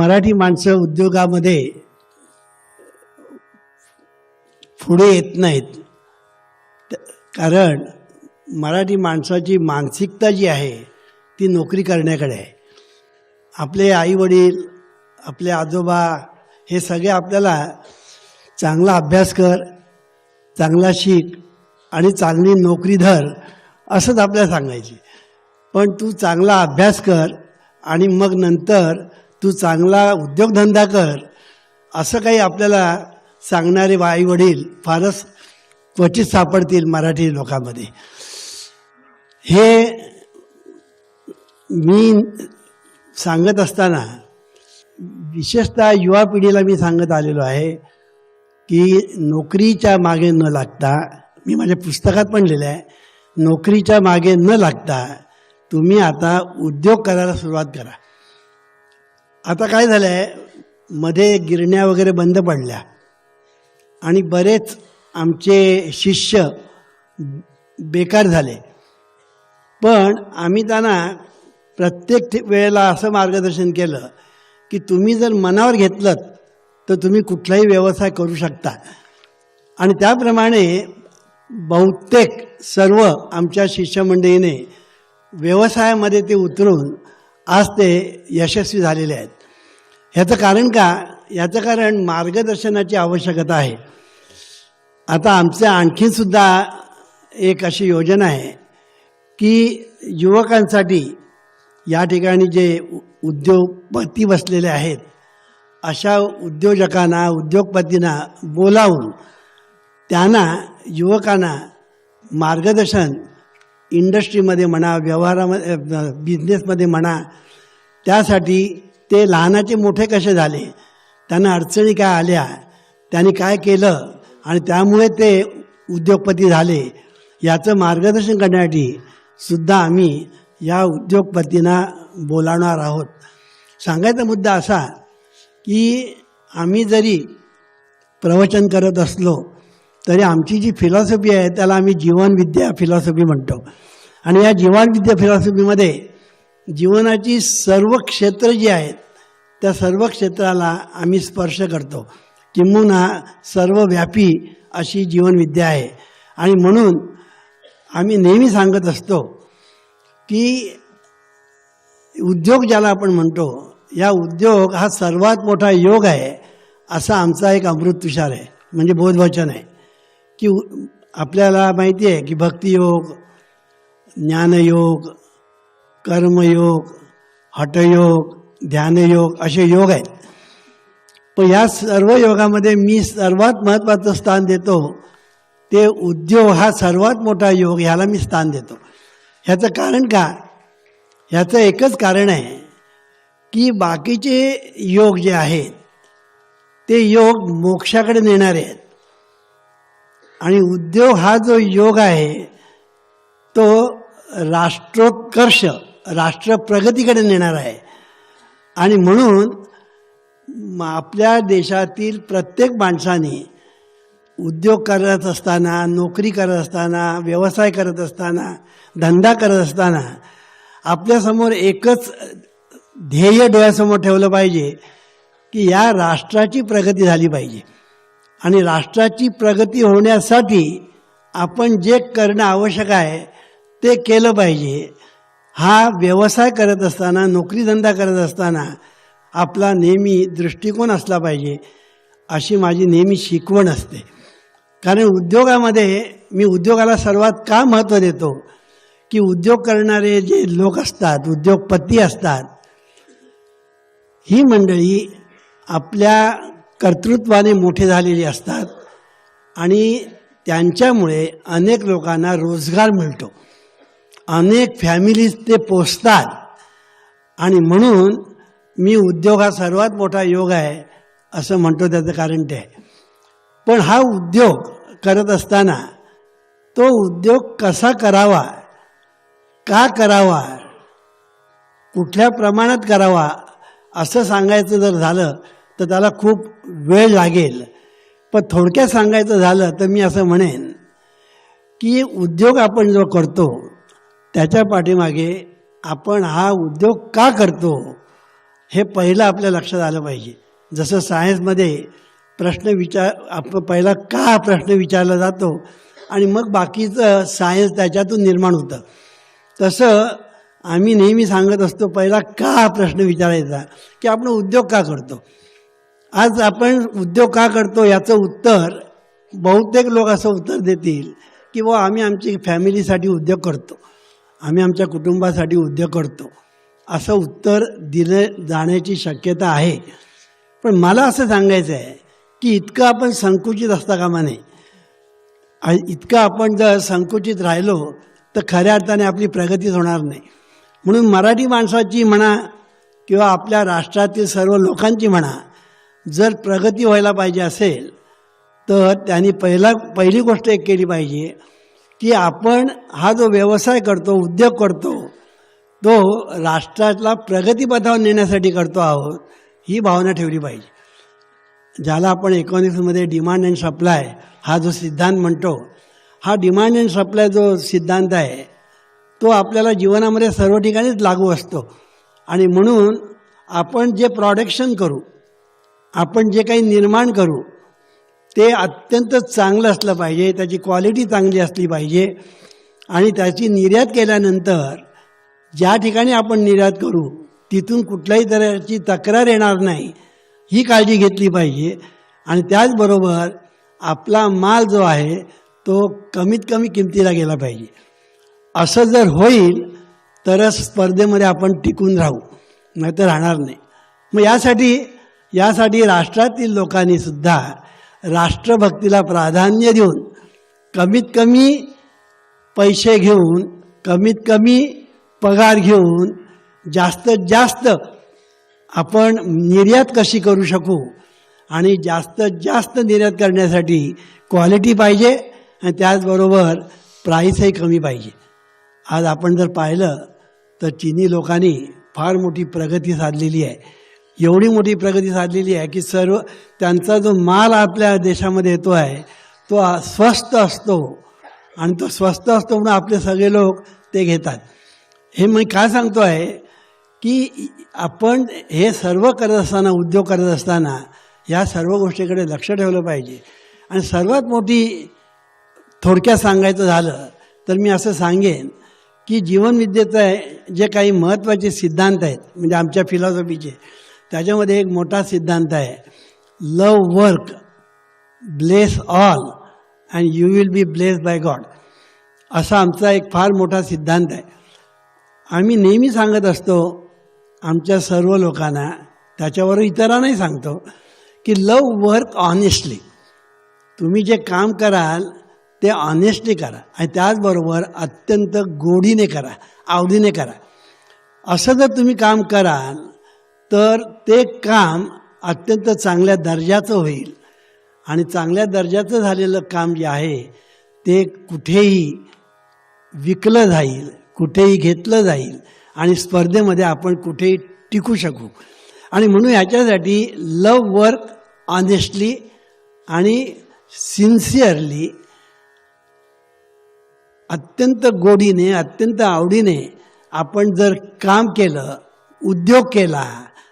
मराठी माणसं उद्योगामध्ये पुढे येत नाहीत. कारण मराठी माणसाची मानसिकता जी आहे ती नोकरी करण्याकडे आहे. आपले आईवडील आपले आजोबा हे सगळे आपल्याला चांगला अभ्यास कर चांगला शिक आणि चांगली नोकरी धर असंच आपल्याला सांगायची. पण तू चांगला अभ्यास कर आणि मग नंतर तू चांगला उद्योगधंदा कर असं काही आपल्याला सांगणारे आई वडील फारच क्वचित सापडतील मराठी लोकांमध्ये. हे मी सांगत असताना विशेषतः युवा पिढीला मी सांगत आलेलो आहे की नोकरीच्या मागे न लागता मी माझ्या पुस्तकात पण लिहिलं आहे नोकरीच्या मागे न लागता तुम्ही आता उद्योग करायला सुरुवात करा. आता काय झालं आहे मध्ये गिरण्या वगैरे बंद पडल्या. आणि बरेच आमचे शिष्य बेकार झाले. पण आम्ही त्यांना प्रत्येक वेळेला असं मार्गदर्शन केलं की तुम्ही जर मनावर घेतलं तर तुम्ही कुठलाही व्यवसाय करू शकता. आणि त्याप्रमाणे बहुतेक सर्व आमच्या शिष्यमंडळीने व्यवसायामध्ये ते उतरून आज ते यशस्वी झालेले आहेत. ह्याचं कारण का? याचं कारण मार्गदर्शनाची आवश्यकता आहे. आता आमचे आणखीनसुद्धा एक अशी योजना आहे की युवकांसाठी या ठिकाणी जे उ- उद्योगपती बसलेले आहेत अशा उद्योजकांना उद्योगपतींना बोलावून त्यांना युवकांना मार्गदर्शन इंडस्ट्रीमध्ये म्हणा व्यवहारामध्ये बिझनेसमध्ये म्हणा त्यासाठी ते लहानाचे मोठे कसे झाले? त्यांना अडचणी काय आल्या? त्यांनी काय केलं? आणि त्यामुळे ते उद्योगपती झाले. याचं मार्गदर्शन करण्यासाठी सुद्धा आम्ही या उद्योगपतींना बोलावणार आहोत. सांगायचा मुद्दा असा की आम्ही जरी प्रवचन करत असलो तरी आमची जी फिलॉसॉफी आहे त्याला आम्ही जीवनविद्या फिलॉसॉफी म्हणतो. आणि या जीवनविद्या फिलॉसॉफीमध्ये जीवनाची सर्व क्षेत्र जी आहेत त्या सर्व क्षेत्राला आम्ही स्पर्श करतो. किंबहुना सर्वव्यापी अशी जीवनविद्या आहे. आणि म्हणून आम्ही नेहमी सांगत असतो की उद्योग ज्याला आपण म्हणतो या उद्योग हा सर्वात मोठा योग आहे असा आमचा एक अमृत तुषार आहे. म्हणजे बोधवचन आहे. की आपल्याला माहिती आहे की भक्तियोग ज्ञानयोग कर्मयोग हटयोग ध्यानयोग असे योग आहेत. पण या सर्व योगामध्ये मी सर्वात महत्त्वाचं स्थान देतो ते उद्योग हा सर्वात मोठा योग ह्याला मी स्थान देतो. ह्याचं कारण का? ह्याचं एकच कारण आहे की बाकीचे योग जे आहेत ते योग मोक्षाकडे नेणारे आहेत. आणि उद्योग हा जो योग आहे तो राष्ट्रोत्कर्ष राष्ट्र प्रगतीकडे नेणार आहे. आणि म्हणून आपल्या देशातील प्रत्येक माणसाने उद्योग करत असताना नोकरी करत असताना व्यवसाय करत असताना धंदा करत असताना आपल्यासमोर एकच ध्येय डोळ्यासमोर ठेवलं पाहिजे की या राष्ट्राची प्रगती झाली पाहिजे. आणि राष्ट्राची प्रगती होण्यासाठी आपण जे करणं आवश्यक आहे ते केलं पाहिजे. हा व्यवसाय करत असताना नोकरीधंदा करत असताना आपला नेहमी दृष्टिकोन असला पाहिजे अशी माझी नेहमी शिकवण असते. कारण उद्योगामध्ये मी उद्योगाला सर्वात का महत्त्व देतो? की उद्योग करणारे जे लोक असतात उद्योगपती असतात ही मंडळी आपल्या कर्तृत्वाने मोठे झालेली असतात आणि त्यांच्यामुळे अनेक लोकांना रोजगार मिळतो. अनेक फॅमिलीज ते पोचतात आणि म्हणून मी उद्योग हा सर्वात मोठा योग आहे असं म्हणतो त्याचं कारण ते. पण हा उद्योग करत असताना तो उद्योग कसा करावा का करावा कुठल्या प्रमाणात करावा असं सांगायचं जर झालं तर त्याला खूप वेळ लागेल. पण थोडक्यात सांगायचं झालं तर मी असं म्हणेन की उद्योग आपण जो करतो त्याच्या पाठीमागे आपण हा उद्योग का करतो हे पहिलं आपल्या लक्षात आलं पाहिजे. जसं सायन्समध्ये प्रश्न विचार आप पहिला का प्रश्न विचारला जातो आणि मग बाकीचं सायन्स त्याच्यातून निर्माण होतं. तसं आम्ही नेहमी सांगत असतो पहिला का प्रश्न विचारायचा? की आपण उद्योग का करतो? आज आपण उद्योग का करतो याचं उत्तर बहुतेक लोक असं उत्तर देतील की बुवा आम्ही आमची फॅमिलीसाठी उद्योग करतो. आम्ही आमच्या कुटुंबासाठी उद्योग करतो. असं उत्तर दिले जाण्याची शक्यता आहे. पण मला असं सांगायचं आहे की इतकं आपण संकुचित असता कामा नये. इतकं आपण जर संकुचित राहिलो तर खऱ्या अर्थाने आपली प्रगतीच होणार नाही. म्हणून मराठी माणसाची म्हणा किंवा आपल्या राष्ट्रातील सर्व लोकांची म्हणा जर प्रगती व्हायला पाहिजे असेल तर त्यांनी पहिला पहिली गोष्ट एक केली पाहिजे की आपण हा जो व्यवसाय करतो उद्योग करतो तो राष्ट्रातला प्रगतीपथावर नेण्यासाठी करतो आहोत ही भावना ठेवली पाहिजे. ज्याला आपण इकॉनॉमिक्समध्ये डिमांड अँड सप्लाय हा जो सिद्धांत म्हणतो हा डिमांड अँड सप्लाय जो सिद्धांत आहे तो आपल्याला जीवनामध्ये सर्व ठिकाणीच लागू असतो. आणि म्हणून आपण जे प्रॉडक्शन करू आपण जे काही निर्माण करू ते अत्यंत चांगलं असलं पाहिजे त्याची क्वालिटी चांगली असली पाहिजे आणि त्याची निर्यात केल्यानंतर ज्या ठिकाणी आपण निर्यात करू तिथून कुठल्याही तऱ्हेची तक्रार येणार नाही ही काळजी घेतली पाहिजे. आणि त्याचबरोबर आपला माल जो आहे तो कमीत कमी किमतीला गेला पाहिजे. असं जर होईल तरच स्पर्धेमध्ये आपण टिकून राहू नाहीतर राहणार नाही. मग यासाठी यासाठी राष्ट्रातील लोकांनी सुद्धा राष्ट्रभक्तीला प्राधान्य देऊन कमीत कमी पैसे घेऊन कमीत कमी पगार घेऊन जास्तीत जास्त आपण निर्यात कशी करू शकू आणि जास्तीत जास्त निर्यात करण्यासाठी क्वालिटी पाहिजे आणि त्याचबरोबर प्राईसही कमी पाहिजे. आज आपण जर पाहिलं तर चिनी लोकांनी फार मोठी प्रगती साधलेली आहे. एवढी मोठी प्रगती साधलेली आहे की सर्व त्यांचा जो माल आपल्या देशामध्ये येतो आहे तो स्वस्त असतो. आणि तो स्वस्त असतो म्हणून आपले सगळे लोक ते घेतात. हे मी काय सांगतो आहे की आपण हे सर्व करत असताना उद्योग करत असताना या सर्व गोष्टीकडे लक्ष ठेवलं पाहिजे. आणि सर्वात मोठी थोडक्यात सांगायचं झालं तर मी असं सांगेन की जीवनविद्येचं जे काही महत्त्वाचे सिद्धांत आहेत म्हणजे आमच्या फिलॉसॉफीचे त्याच्यामध्ये एक मोठा सिद्धांत आहे. Love work bless all and you will be bless by God असा आमचा एक फार मोठा सिद्धांत आहे. आम्ही नेहमी सांगत असतो आमच्या सर्व लोकांना त्याच्यावर इतरांनाही सांगतो की लव वर्क ऑनेस्टली तुम्ही जे काम कराल ते ऑनेस्टली करा. आणि त्याचबरोबर अत्यंत गोडीने करा आवडीने करा. असं जर तुम्ही काम कराल तर ते काम अत्यंत चांगल्या दर्जाचं होईल. आणि चांगल्या दर्जाचं झालेलं काम जे आहे ते कुठेही विकलं जाईल कुठेही घेतलं जाईल आणि स्पर्धेमध्ये आपण कुठेही टिकू शकू. आणि म्हणून ह्याच्यासाठी लव वर्क ऑनेस्टली आणि सिन्सिअरली अत्यंत गोडीने अत्यंत आवडीने आपण जर काम केलं उद्योग केला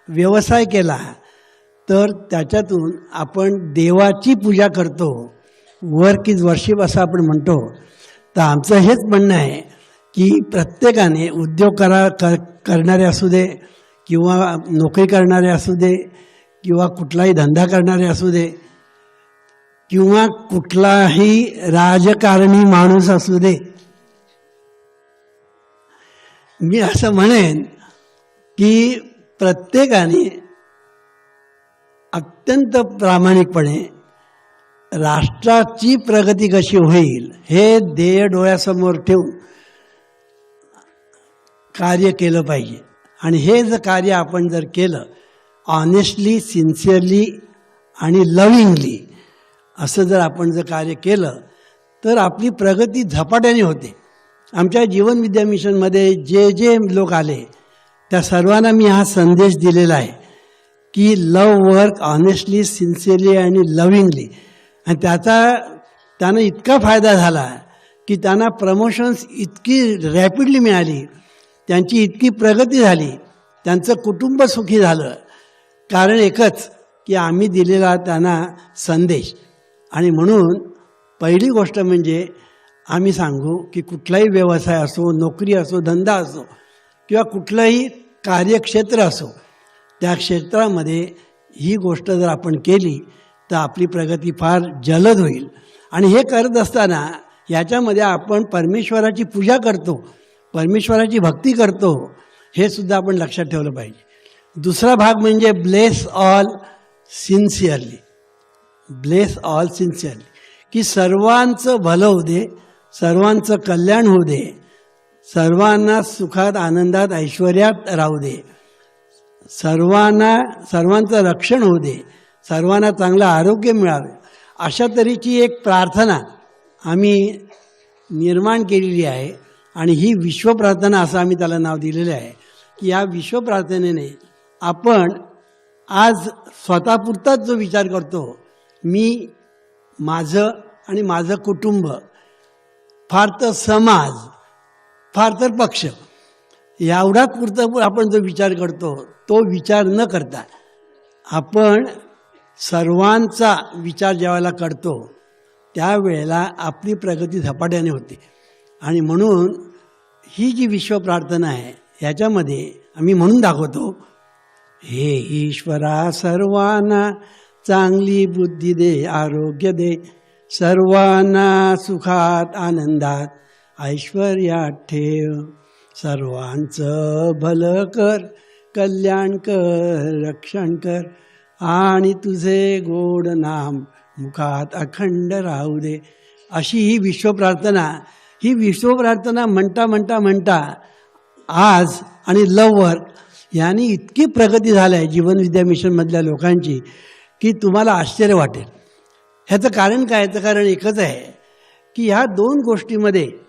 व्यवसाय केला तर त्याच्यातून आपण देवाची पूजा करतो. वर्क इज वर्शिप असं आपण म्हणतो. तर आमचं हेच म्हणणं आहे की प्रत्येकाने उद्योग करा कर करणारे असू दे किंवा नोकरी करणारे असू दे किंवा कुठलाही धंदा करणारे असू दे किंवा कुठलाही राजकारणी माणूस असू दे. मी असं म्हणेन की प्रत्येकाने अत्यंत प्रामाणिकपणे राष्ट्राची प्रगती कशी होईल हे ध्येय डोळ्यासमोर ठेवून कार्य केलं पाहिजे. आणि हे जर कार्य आपण जर केलं ऑनेस्टली सिन्सिअरली आणि लविंगली असं जर आपण जर कार्य केलं तर आपली प्रगती झपाट्याने होते. आमच्या जीवन विद्या मिशनमध्ये जे जे लोक आले त्या सर्वांना मी हा संदेश दिलेला आहे की लव वर्क ऑनेस्टली सिन्सिअरली आणि लविंगली आणि त्याचा त्यांना इतका फायदा झाला की त्यांना प्रमोशन्स इतकी रॅपिडली मिळाली त्यांची इतकी प्रगती झाली त्यांचं कुटुंब सुखी झालं. कारण एकच की आम्ही दिलेला त्यांना संदेश. आणि म्हणून पहिली गोष्ट म्हणजे आम्ही सांगू की कुठलाही व्यवसाय असो नोकरी असो धंदा असो किंवा कुठलंही कार्यक्षेत्र असो त्या क्षेत्रामध्ये ही गोष्ट जर आपण केली तर आपली प्रगती फार जलद होईल. आणि हे करत असताना याच्यामध्ये आपण परमेश्वराची पूजा करतो परमेश्वराची भक्ती करतो हे सुद्धा आपण लक्षात ठेवलं पाहिजे. दुसरा भाग म्हणजे bless all sincerely. Bless all sincerely. की सर्वांचं भलं होऊ दे सर्वांचं कल्याण होऊ दे सर्वांना सुखात आनंदात ऐश्वर्यात राहू दे. सर्वांना सर्वांचं रक्षण होऊ दे. सर्वांना चांगलं आरोग्य मिळावे. अशा तऱ्हेची एक प्रार्थना आम्ही निर्माण केलेली आहे आणि ही विश्वप्रार्थना असं आम्ही त्याला नाव दिलेलं आहे की या विश्वप्रार्थनेने आपण आज स्वतःपुरताच जो विचार करतो मी माझं आणि माझं कुटुंब फार तर समाज फार तर पक्ष. एवढाच पुरतं आपण जो विचार करतो तो विचार न करता आपण सर्वांचा विचार ज्यावेळेला करतो त्यावेळेला आपली प्रगती झपाट्याने होते. आणि म्हणून ही जी विश्व प्रार्थना आहे याच्यामध्ये आम्ही म्हणून दाखवतो हे ईश्वरा सर्वांना चांगली बुद्धी दे आरोग्य दे सर्वांना सुखात आनंदात ऐश्वर्यात ठेव सर्वांचं भलं कर कल्याण कर रक्षण कर. आणि तुझे गोड नाम मुखात अखंड राहू दे. अशी ही विश्वप्रार्थना ही विश्वप्रार्थना म्हणता म्हणता म्हणता आज आणि लववर यांनी इतकी प्रगती झाली आहे जीवनविद्या मिशनमधल्या लोकांची की तुम्हाला आश्चर्य वाटेल. ह्याचं कारण काय? याचं कारण एकच आहे की ह्या दोन गोष्टीमध्ये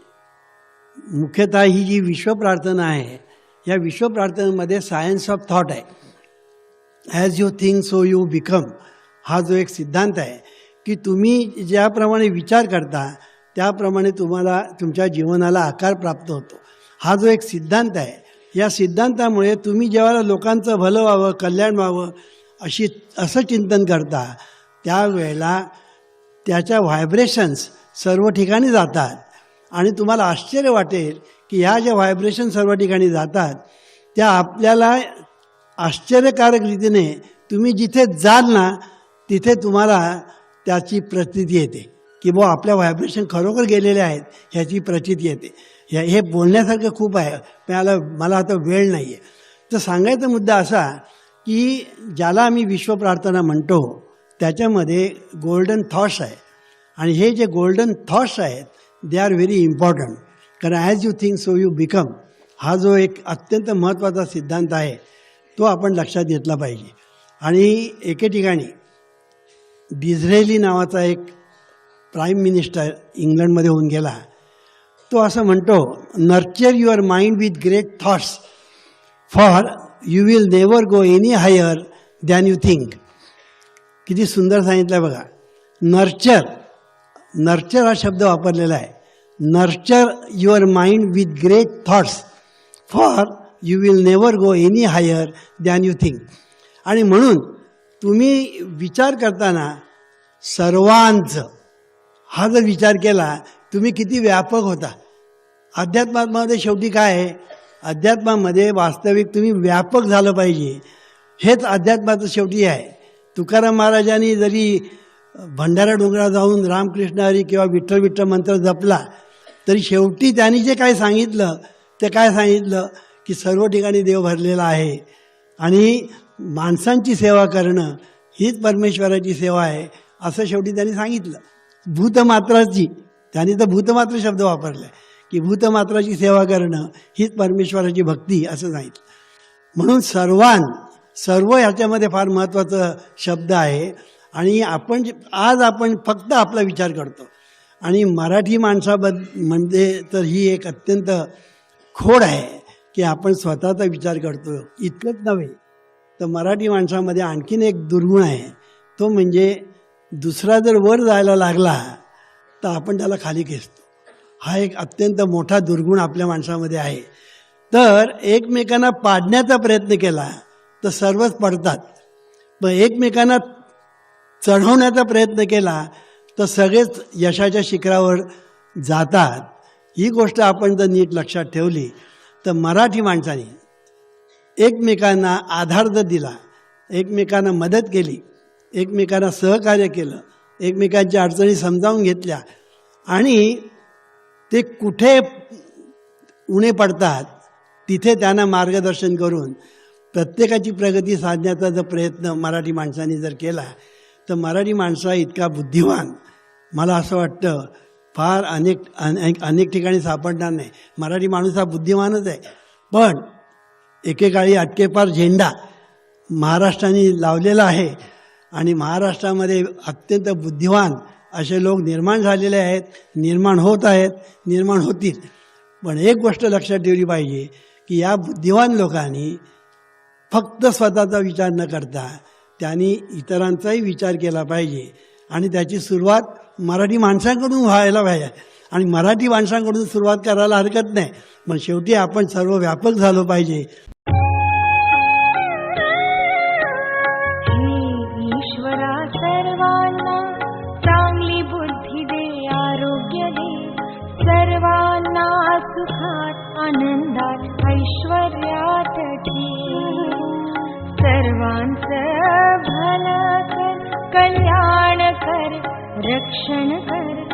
मुख्यतः ही जी विश्वप्रार्थना आहे या विश्वप्रार्थनेमध्ये सायन्स ऑफ थॉट आहे. As you think so you become हा जो एक सिद्धांत आहे की तुम्ही ज्याप्रमाणे विचार करता त्याप्रमाणे तुम्हाला तुमच्या जीवनाला आकार प्राप्त होतो. हा जो एक सिद्धांत आहे या सिद्धांतामुळे तुम्ही जेव्हा लोकांचं भलं व्हावं कल्याण व्हावं अशी असं चिंतन करता त्यावेळेला त्याच्या व्हायब्रेशन्स सर्व ठिकाणी जातात. आणि तुम्हाला आश्चर्य वाटेल की ह्या ज्या व्हायब्रेशन सर्व ठिकाणी जातात त्या आपल्याला आश्चर्यकारक रीतीने तुम्ही जिथे जाल ना तिथे तुम्हाला त्याची प्रचिती येते. की बुवा आपल्या व्हायब्रेशन खरोखर गेलेले आहेत ह्याची प्रचिती येते. ह्या हे बोलण्यासारखं खूप आहे. मला मला आता वेळ नाही आहे तर सांगायचा मुद्दा असा की ज्याला आम्ही विश्वप्रार्थना म्हणतो त्याच्यामध्ये गोल्डन थॉट्स आहे. आणि हे जे गोल्डन थॉट्स आहेत दे आर व्हेरी इम्पॉर्टंट कारण as you think so you become हा जो एक अत्यंत महत्त्वाचा सिद्धांत आहे तो आपण लक्षात घेतला पाहिजे. आणि एके ठिकाणी डिझरेली नावाचा एक प्राईम मिनिस्टर इंग्लंडमध्ये होऊन गेला. तो असं म्हणतो nurture your mind with great thoughts for you will never go any higher than you think किती सुंदर सांगितलं आहे बघा. नर्चर नर्चर हा शब्द वापरलेला आहे. Nurture your mind with great thoughts for you will never go any higher than you think आणि म्हणून तुम्ही विचार करताना सर्वांचं हा जर विचार केला तुम्ही किती व्यापक होता. अध्यात्मामध्ये शेवटी काय आहे? अध्यात्मामध्ये वास्तविक तुम्ही व्यापक झालं पाहिजे. हेच अध्यात्माचं शेवटी आहे. तुकाराम महाराजांनी जरी भंडारा डोंगरा जाऊन रामकृष्ण हरी किंवा विठ्ठल विठ्ठल मंत्र जपला तरी शेवटी त्यांनी जे काय सांगितलं ते काय सांगितलं? की सर्व ठिकाणी देव भरलेला आहे. आणि माणसांची सेवा करणं हीच परमेश्वराची सेवा आहे असं शेवटी त्यांनी सांगितलं. भूतमात्राची त्यांनी तर भूतमात्र शब्द वापरला आहे की भूतमात्राची सेवा करणं हीच परमेश्वराची भक्ती असं सांगितलं. म्हणून सर्वान सर्व ह्याच्यामध्ये फार महत्त्वाचा शब्द आहे आणि आपण जे- आज आपण फक्त आपला विचार करतो. आणि मराठी माणसाबद्द म्हणजे तर ही एक अत्यंत खोड आहे की आपण स्वतःचा विचार करतो. इतकंच नव्हे तर मराठी माणसामध्ये आणखीन एक दुर्गुण आहे. तो म्हणजे दुसरा जर वर जायला लागला तर आपण त्याला खाली खेचतो. हा एक अत्यंत मोठा दुर्गुण आपल्या माणसामध्ये आहे. तर एकमेकांना पाडण्याचा प्रयत्न केला तर सर्वच पडतात. पण एकमेकांना चढवण्याचा प्रयत्न केला तर सगळेच यशाच्या शिखरावर जातात. ही गोष्ट आपण जर नीट लक्षात ठेवली तर मराठी माणसाने एकमेकांना आधार जर दिला एकमेकांना मदत केली एकमेकांना सहकार्य केलं एकमेकांच्या अडचणी समजावून घेतल्या आणि ते कुठे उणे पडतात तिथे त्यांना मार्गदर्शन करून प्रत्येकाची प्रगती साधण्याचा जर प्रयत्न मराठी माणसाने जर केला तर मराठी माणसा इतका बुद्धिमान. मला असं वाटतं फार अनेक अनेक अनेक ठिकाणी सापडणार नाही. मराठी माणूस हा बुद्धिमानच आहे. पण एकेकाळी अटकेपार झेंडा महाराष्ट्राने लावलेला आहे आणि महाराष्ट्रामध्ये अत्यंत बुद्धिवान असे लोक निर्माण झालेले आहेत निर्माण होत आहेत निर्माण होतील. पण एक गोष्ट लक्षात ठेवली पाहिजे की या बुद्धिवान लोकांनी फक्त स्वतःचा विचार न करता त्यांनी इतरांचाही विचार केला पाहिजे. आणि त्याची सुरुवात मराठी माणसांकडून व्हायला पाहिजे. आणि मराठी माणसांकडून सुरुवात करायला हरकत नाही. पण शेवटी आपण सर्व व्यापक झालो पाहिजे. कल्याण कर रक्षण कर